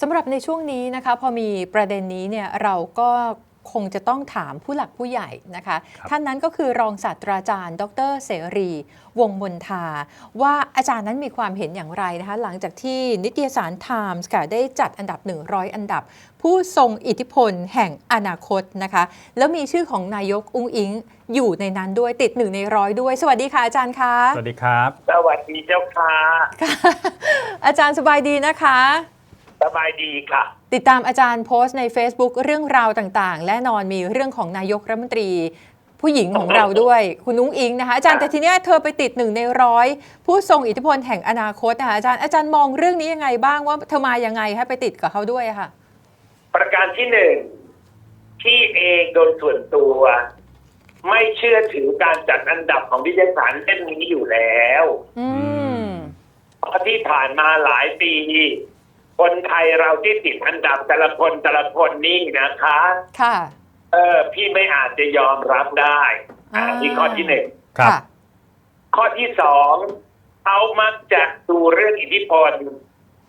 สำหรับในช่วงนี้นะคะพอมีประเด็นนี้เนี่ยเราก็คงจะต้องถามผู้หลักผู้ใหญ่นะคะครับท่านนั้นก็คือรองศาสตราจารย์ ดรเสรี วงศ์มนทา ว่าอาจารย์นั้นมีความเห็นอย่างไรนะคะ หลังจากที่นิตยสาร Times ค่ะได้จัดอันดับ 100 อันดับ ผู้ทรงอิทธิพลแห่งอนาคตนะคะ แล้วมีชื่อของนายกอุ้งอิงอยู่ในนั้นด้วยติดหนึ่งในร้อยด้วย สวัสดีค่ะอาจารย์คะสวัสดีครับ สวัสดีเจ้าค่ะค่ะอาจารย์สบายดีนะคะ สบายดีค่ะ ติดตามอาจารย์โพสต์ใน Facebook เรื่องราวต่างๆ และนอนมีเรื่องของนายกรัฐมนตรี ผู้หญิงของเราด้วย คุณนุ้งอิงนะคะ อาจารย์แต่ทีเนี้ยเธอไปติดหนึ่งในร้อยผู้ทรงอิทธิพลแห่งอนาคตนะคะอาจารย์อาจารย์มองเรื่องนี้ยังไงบ้างว่าเธอมายังไงให้ไปติดกับเขาด้วยอะค่ะ ประการที่หนึ่งที่เองโดยส่วนตัว ไม่เชื่อถือการจัดอันดับของนิตยสารเล่มนี้อยู่แล้วอืม เพราะที่ผ่านมาหลายปี คนไทยเราที่ติดอันดับแต่ละคนแต่ละคนนี่นะคะ ค่ะ เออ พี่ไม่อาจจะยอมรับได้ อ่าอ่าที่ข้อที่หนึ่งครับข้อที่สองเขามักจะดูเรื่องอิทธิพล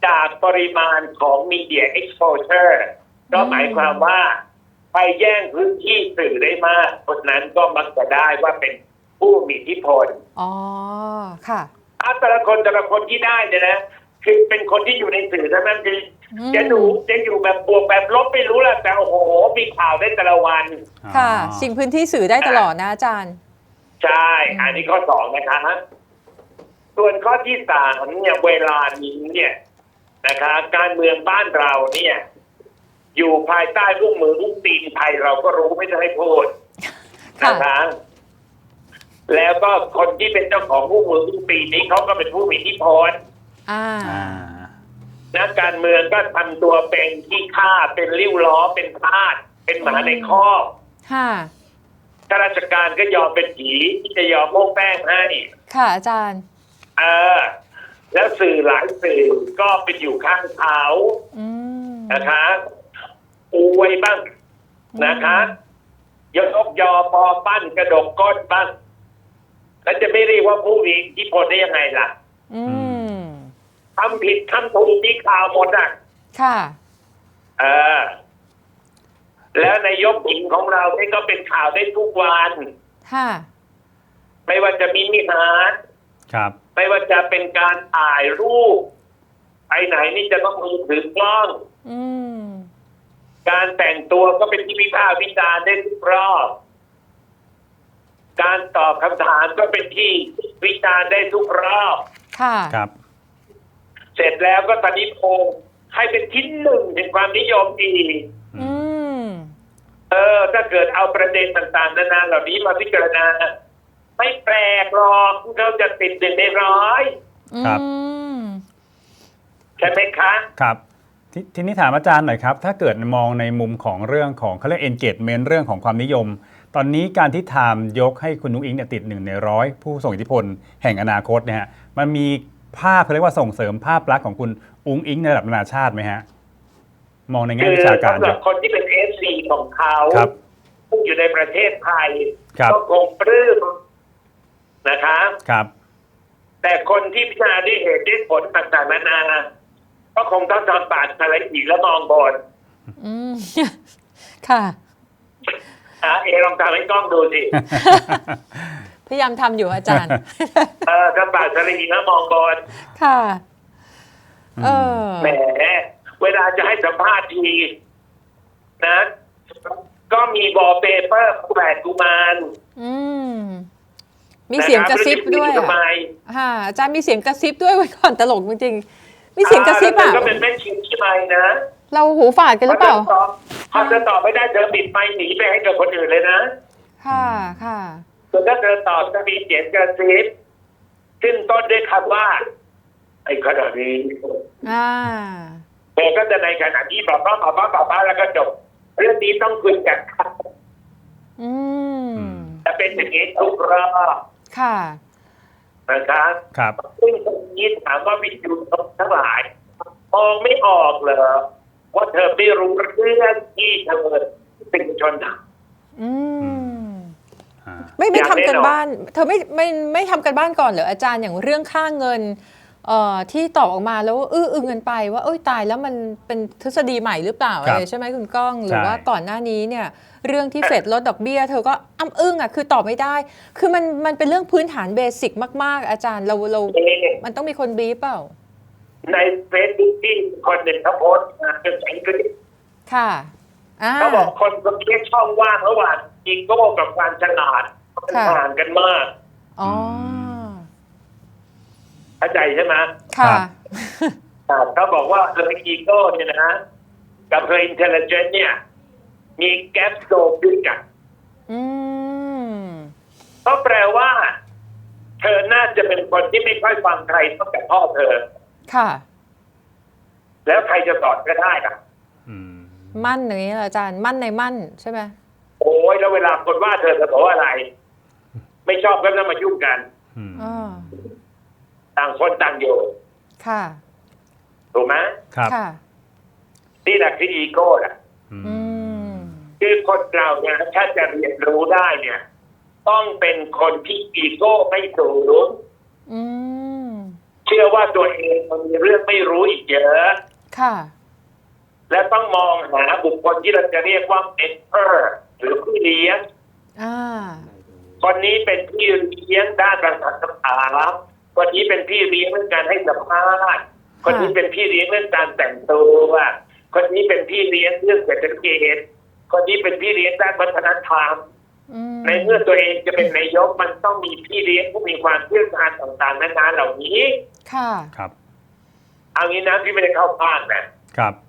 จากปริมาณของ media exposure ก็หมายความว่าไปแย่งพื้นที่สื่อได้มาก คนนั้นก็มักจะได้ว่าเป็นผู้มีอิทธิพล อ๋อ ค่ะอาแต่ละคนแต่ละคนที่ได้เนี่ยนะ คือเป็นคนที่อยู่ในสื่อเท่านั้นคืออืมจะดูจะอยู่แบบบวกแบบลบไม่รู้แหละแต่โอ้โหมีข่าวได้แต่ละวัน ค่ะอ๋อชิงพื้นที่สื่อได้ตลอดนะอาจารย์ ใช่ อันนี้ข้อสองนะคะ ส่วนข้อที่สามเนี่ยเวลานี้เนี่ยนะคะ การเมืองบ้านเราเนี่ย อยู่ภายใต้ลูกมือลูกตีนไทยเราก็รู้ไม่ต้องให้พูดค่ะ นะคะ แล้วก็คนที่เป็นเจ้าของลูกมือลูกตีนนี้เขาก็เป็นผู้มีอิทธิพล อ่าอ่า นักการเมืองก็ทำตัวเป็นที่ฆ่าเป็นริ้วล้อเป็นทาสเป็นหมาในคอกค่ะ ข้าราชการก็ยอมเป็นผีที่จะยอมโม้แป้งให้ ค่ะอาจารย์ เออ แล้วสื่อหลายสื่อก็ไปอยู่ข้างเขาอืมนะคะอวยบ้าง นะคะยกยอปอปั้นกระดกก้นบ้างแล้วจะไม่เรียกว่าผู้มีอิทธิพลได้ยังไงล่ะ อืม ทำผิดทำถูกมีข่าวหมดอะ ค่ะ เออ แล้วนายกหญิงของเราเนี่ยก็เป็นข่าวได้ทุกวัน ค่ะ ไม่ว่าจะมีมิหารครับ ไม่ว่าจะเป็นการถ่ายรูปไปไหนนี่จะต้องมือถือกล้อง อืม การแต่งตัวก็เป็นที่วิพากษ์วิจารณ์ได้ทุกรอบ การตอบคำถามก็เป็นที่วิจารณ์ได้ทุกรอบ ค่ะ ครับ เสร็จแล้วก็ตอนนี้โพลให้เป็นที่หนึ่งแห่งความนิยมอีกอืมเออ ถ้าเกิดเอาประเด็นต่างๆ นานาเหล่านี้มาพิจารณา ไม่แปลกหรอกที่เขาจะติดหนึ่งในร้อยครับอืมใช่ไหมคะครับททีนี้ถามอาจารย์หน่อยครับ ถ้าเกิดมองในมุมของเรื่องของเขาเรียก engagement เรื่องของความนิยม ตอนนี้การที่ไทม์ยกให้คุณนุ้งอิงเนี่ยติดหนึ่งในร้อยผู้ส่งอิทธิพลแห่งอนาคตเนี่ยฮะมันมี ภาพเขาเรียกว่าส่งเสริมภาพลักษณ์ของคุณอุ้งอิงในระดับนานาชาติไหมฮะ มองในแง่คือวิชาการสำหรับคนที่เป็นเอฟซีของเขาครับผู้อยู่ในประเทศไทยครับก็คงปลื้มนะคะครับ แต่คนที่พิจารณาด้วยเหตุด้วยผลต่างๆนานาก็คงต้องทำปากอะไรอีกแล้วมองบนอืมค่ะอะเอลองทำให้กล้องดูสิ พยายามทำอยู่อาจารย์ เออทำปากอะไรอีกแล้วมองบนค่ะ เออ แหมเวลาจะให้สัมภาษณ์ทีนะ ก็มีบอลเปเปอร์แปดกุมารอืม มีเสียงกระซิบด้วยทำไมอะค่ะ อาจารย์มีเสียงกระซิบด้วยไว้ก่อนตลกจริงๆมีเสียงกระซิบอะแล้วเธก็เป็นแม่ชีใช่ไหมนะเราหูฝาดกันหรือเปล่าพอเธอตอบไม่ได้เธอปิดไมค์หนีไปให้กับคนอื่นเลยนะ ค่ะ ค่ะ ส่วนถ้าเธอตอบจะมีเสียงกระซิบขึ้นต้นด้วยคำว่า ไอ้ขณะนี้อ่าเธอก็จะในขณะที่บอกว่าบอกว่าบอกว่าแล้วก็จบ เรื่องนี้ต้องคุยกันครับอืมจะเป็นอย่างนี้ทุกรอบค่ะนะครับครับซึ่งตรงนี้ถามว่าวิจูทั้งหลายมองไม่ออกเหรอว่าเธอไม่รู้เรื่องที่เธอเป็นชนอืมอ่า ไม่ไม่อย่างทำกันแน่นอนบ้าน เธอไม่ไม่ไม่ทำกันบ้านก่อนเหรออาจารย์อย่างเรื่องค่าเงินเอ่อที่ตอบออกมาแล้วอื้ออึงกันไปว่าเอ้ยตายแล้วมันเป็นทฤษฎีใหม่หรือเปล่าครับอะไรใช่ไหมคุณก้อง หรือใช่ว่าก่อนหน้านี้เนี่ยเรื่องที่เฟดลดดอกเบี้ย เธอก็อ้ำอึ้งอะคือตอบไม่ได้ คือมันมันเป็นเรื่องพื้นฐานเบสิกมาก ๆ อาจารย์เราเราเอ๊ะมันต้องมีคนบรีฟเปล่า ในเฟซบุ๊กที่คนหนึ่งเขาโพสต์มาเป็นแสงกระดิกค่ะอ่า เขาบอกคนคนนี้ช่องว่างระหว่างอีโก้กับความฉลาดมันค่ะห่างกันมากอ๋อเข้าใจใช่ไหมค่ะอ่าเขาบอกว่าเธออีโก้เนี่ยนะกับเธออินเทลเจนต์เนี่ย มีแกปโซขึ้นกันอืมก็แปลว่า เธอน่าจะเป็นคนที่ไม่ค่อยฟังใครนอกจากพ่อเธอ ค่ะ แล้วใครจะสอนก็ได้อะอื มมั่นอย่างนี้เหรออาจารย์มั่นในมั่นใช่ไหมโอ้ยแล้วเวลาคนว่าเธอจะบอกว่าอะไร ไม่ชอบก็ต้องมายุ่งกันอืมอ๋อต่างคนต่างอยู่ค่ะถูกไหมครับค่ะนี่แหละคืออีโก้แหละอือืมมคือคนเราเนี่ยถ้าจะเรียนรู้ได้เนี่ย ต้องเป็นคนที่อีโก้ไม่สูงอืมเชื่อว่าตัวเองมันมีเรื่องไม่รู้อีกเยอะ ค่ะ และต้องมองหาบุคคลที่เราจะเรียกว่าเมนเทอร์หรือผู้เลี้ยงอ่าคนนี้เป็นพี่เลี้ยงด้านการศึกษาคนนี้เป็นพี่เลี้ยงเรื่องการให้สัมภาษณ์คนนี้เป็นพี่เลี้ยงเรื่องการแต่งตัวคนนี้เป็นพี่เลี้ยงเรื่องเศรษฐกิจคนนี้เป็นพี่เลี้ยงด้านวัฒนธรรมอืมในเมื่อตัวเองจะเป็นนายกมันต้องมีพี่เลี้ยงผู้มีความเชี่ยวชาญต่างๆนานาเหล่านี้ ค่ะ ครับ เอางี้นะพี่ไม่ได้เข้าข้างนะครับผู้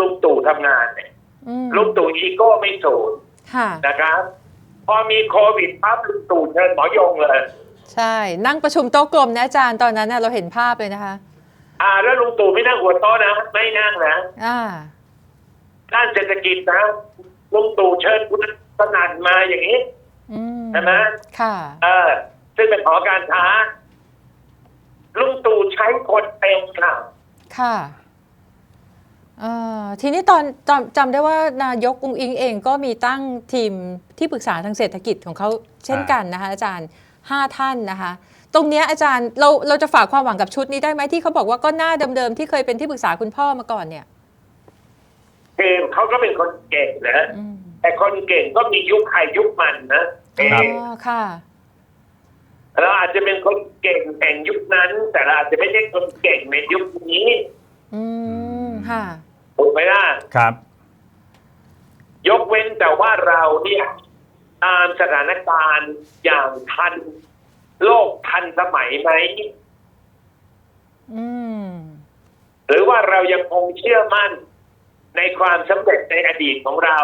ลุงตู่ทำงานเนี่ยอืมลุงตู่อีโก้ไม่สูงค่ะนะครับ พอมีโควิดปั๊บลุงตู่เชิญหมอยงเลย ใช่ นั่งประชุมโต๊ะกลมนะอาจารย์ตอนนั้นน่ะเราเห็นภาพเลยนะคะ อ่า แล้วลุงตู่ไม่นั่งหัวโต๊ะนะ ไม่นั่งนะอ่าด้านเศรษฐกิจนะลุงตู่เชิญคุณสนั่นมาอย่างนี้อืมใช่ไหมค่ะเออซึ่งเป็นหอการค้าลุงตู่ใช้คนเต็มค่ะ ค่ะ เอ่อทีนี้ตอนจำจำได้ว่านายกอุงอิงเองก็มีตั้งทีมที่ปรึกษาทางเศรษฐกิจของเขาเช่นกันนะคะอาจารย์ห้าท่านนะคะ ตรงเนี้ยอาจารย์เราเราจะฝากความหวังกับชุดนี้ได้ไหมที่เขาบอกว่าก็หน้าเดิมๆที่เคยเป็นที่ปรึกษาคุณพ่อมาก่อนเนี่ยคือเขาก็เป็นคนเก่งนะ อืมแต่คนเก่งก็มียุคใครยุคมันนะครัอ๋บอค่ะ เราอาจจะเป็นคนเก่งแห่งยุคนั้น แต่เราอาจจะไม่ใช่คนเก่งในยุคนี้ อืมค่ะถูกไหมล่ะครับ ยกเว้นแต่ว่าเราเนี่ยตามสถานการณ์อย่างทันโลกทันสมัยไหมอืมหรือว่าเรายังคงเชื่อมั่นในความสำเร็จในอดีตของเรา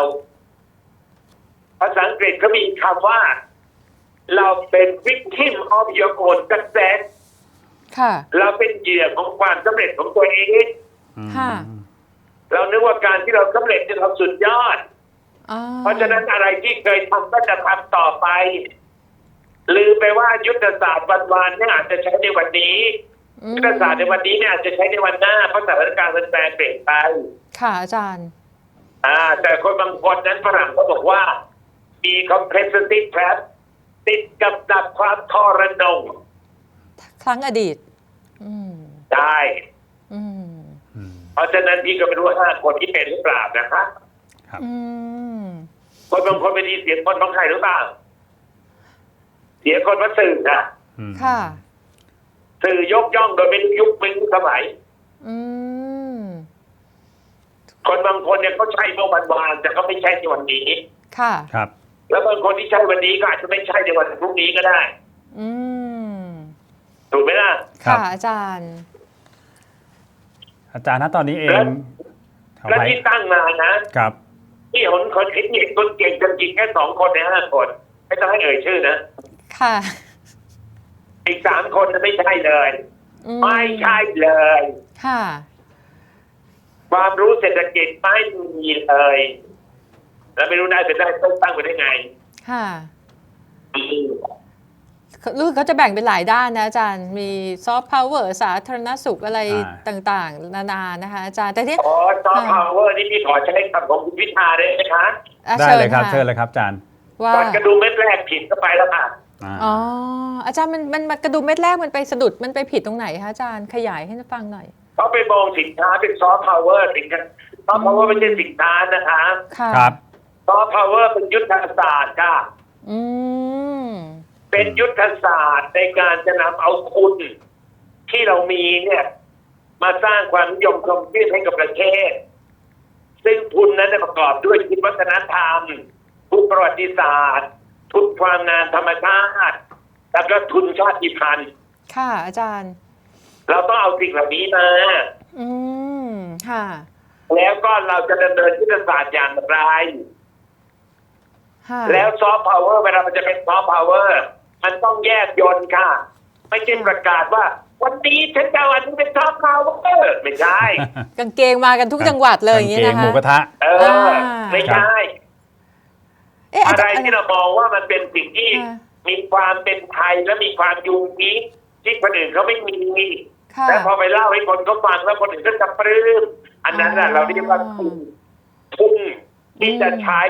ภาษาอังกฤษเขามีคำว่า เราเป็น victim of your own success ค่ะ เราเป็นเหยื่อของความสำเร็จของตัวเองอืมค่ะ เรานึกว่าการที่เราสำเร็จเนี่ยเราสุดยอดอ๋อเพราะฉะนั้นอะไรที่เคยทำก็จะทำต่อไป ลืมไปว่ายุทธศาสตร์วันวานเนี่ยอาจจะใช้ในวันนี้อืมยุทธศาสตร์ในวันนี้เนี่ยอาจจะใช้ในวันหน้าเพราะสถานการณ์มันแปรเปลี่ยนไป ค่ะอาจารย์ อ่า แต่คนบางคนนั้นฝรั่งก็บอกว่า มี comprehensive trap ติดกับดักความทรนงครั้งอดีตอืม ได้อืมอืมเพราะฉะนั้นพี่ก็ไม่รู้ว่าห้าคนที่เป็นหรือเปล่านะคะครับอืมคนบางคนไปดีเสียงคนของใครหรือเปล่าเสียคนมาสื่อนะอืมค่ะสื่อยกย่องโดยไม่รู้ยุคไม่รู้สมัยอืมคนบางคนเนี่ยเขาใช้เมื่อวันวานแต่เขาไม่ใช่ในวันนี้ ค่ะ ครับ แล้วบางคนที่ใช้วันนี้ก็อาจจะไม่ใช่ในวันพรุ่งนี้ก็ได้ อืมถูกไหมล่ะ ครับค่ะอาจารย์ อาจารย์นะตอนนี้เองแล้วขอและไปที่ตั้งมานะครับที่หนคนคิดเนี่ยคนเก่งจริงๆแค่สองคนในห้าคนไม่ต้องให้เอ่ยชื่อนะ ค่ะ อีกสามคนจะไม่ใช่เลยอืไม่ใช่เลย ค่ะ ความรู้เศรษฐกิจไม่มีเลย แล้วไม่รู้ได้เป็นได้ต้องตั้งไปได้ไง ค่ะอืม รู้สึกเขาจะแบ่งเป็นหลายด้านนะอาจารย์ มีซอฟต์พาวเวอร์สาธารณสุขอะไรอ่าต่างๆ นานานะคะอาจารย์แต่ที่อ๋อซอฟต์พาวเวอร์นี่พี่ขอใช้คำของคุณพิธาได้ไหมคะอะได้เลยครับะเชิญเลยครับอาจารย์ว่าก่อนกระดูเม็ดแรกผิดก็ไปแล้วค่ะาอ๋ออาจารย์มันมันมันกระดุมเม็ดแรกมันไปสะดุดมันไปผิดตรงไหนคะอาจารย์ขยายให้ฟังหน่อยเขาไปมองสินค้าเป็นซอฟต์พาวเวอร์สินค้าซอฟต์พาวเวอร์ไม่ใช่สินค้านะคะค่ะครับซอฟต์พาวเวอร์เป็นยุทธศาสตร์ค่ะอืม เป็นยุทธศาสตร์ในการจะนำเอาคุณ ที่เรามีเนี่ย มาสร้างความนิยมชมชื่นให้กับประเทศ ซึ่งทุนนั้นเนี่ยประกอบด้วยทุนวัฒนธรรม ทุนประวัติศาสตร์ ทุนความงานธรรมชาติ แล้วก็ทุนชาติพันธุ์ค่ะ อาจารย์ เราต้องเอาสิ่งเหล่านี้มา อืมค่ะ แล้วก็เราจะดำเนินยุทธศาสตร์อย่างไรค่ะแล้วซอฟต์พาวเวอร์เวลามันจะเป็นซอฟต์พาวเวอร์ มันต้องแยกยนต์ค่ะ ไม่ใช่ประกาศว่า วันนี้ฉันจะเอาอันนี้เป็นซอฟต์พาวเวอร์ไม่ใช่กางเกงมากันทุกจังหวัดเลยอย่างนี้กนะงหคะมูกระทะ เออไม่ใช่ เอ๊ะอาอะไรจารย์ที่เรามองว่ามันเป็นสิ่งที่ค่ะมีความเป็นไทยและมีความยูนิคที่คนอื่นเขาไม่มีค่ะแต่พอไปเล่าให้คนเขาฟังแล้วคนอื่นก็จะปลื้มอันนั้นน่ะอ๋อเราเรียกว่าทุนทุนที่จะอืม ใช้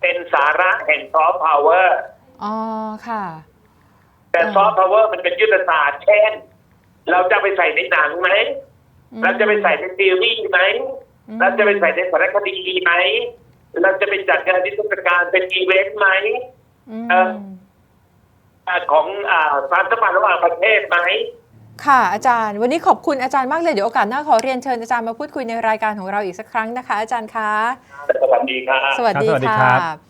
เป็นสาระแห่งซอฟต์พาวเวอร์ อ๋อค่ะ แต่อ่าซอฟต์พาวเวอร์มันเป็นยุทธศาสตร์เช่น เราจะไปใส่ในหนังไหมเราจะไปใส่ในซีรีส์ไหมอืมเราจะไปใส่ในสารคดีไหมเราจะไปจัดงานนิทรรศการเป็นอีเวนต์ไหมอืมเอ่ออ่าของอ่าความสัมพันธ์ระหว่างประเทศไหมค่ะอาจารย์ วันนี้ขอบคุณอาจารย์มากเลย เดี๋ยวโอกาสหน้าขอเรียนเชิญอาจารย์มาพูดคุยในรายการของเราอีกสักครั้งนะคะ อาจารย์คะ สวัสดีครับสวัสดีครับสวัสดีค่ะครับ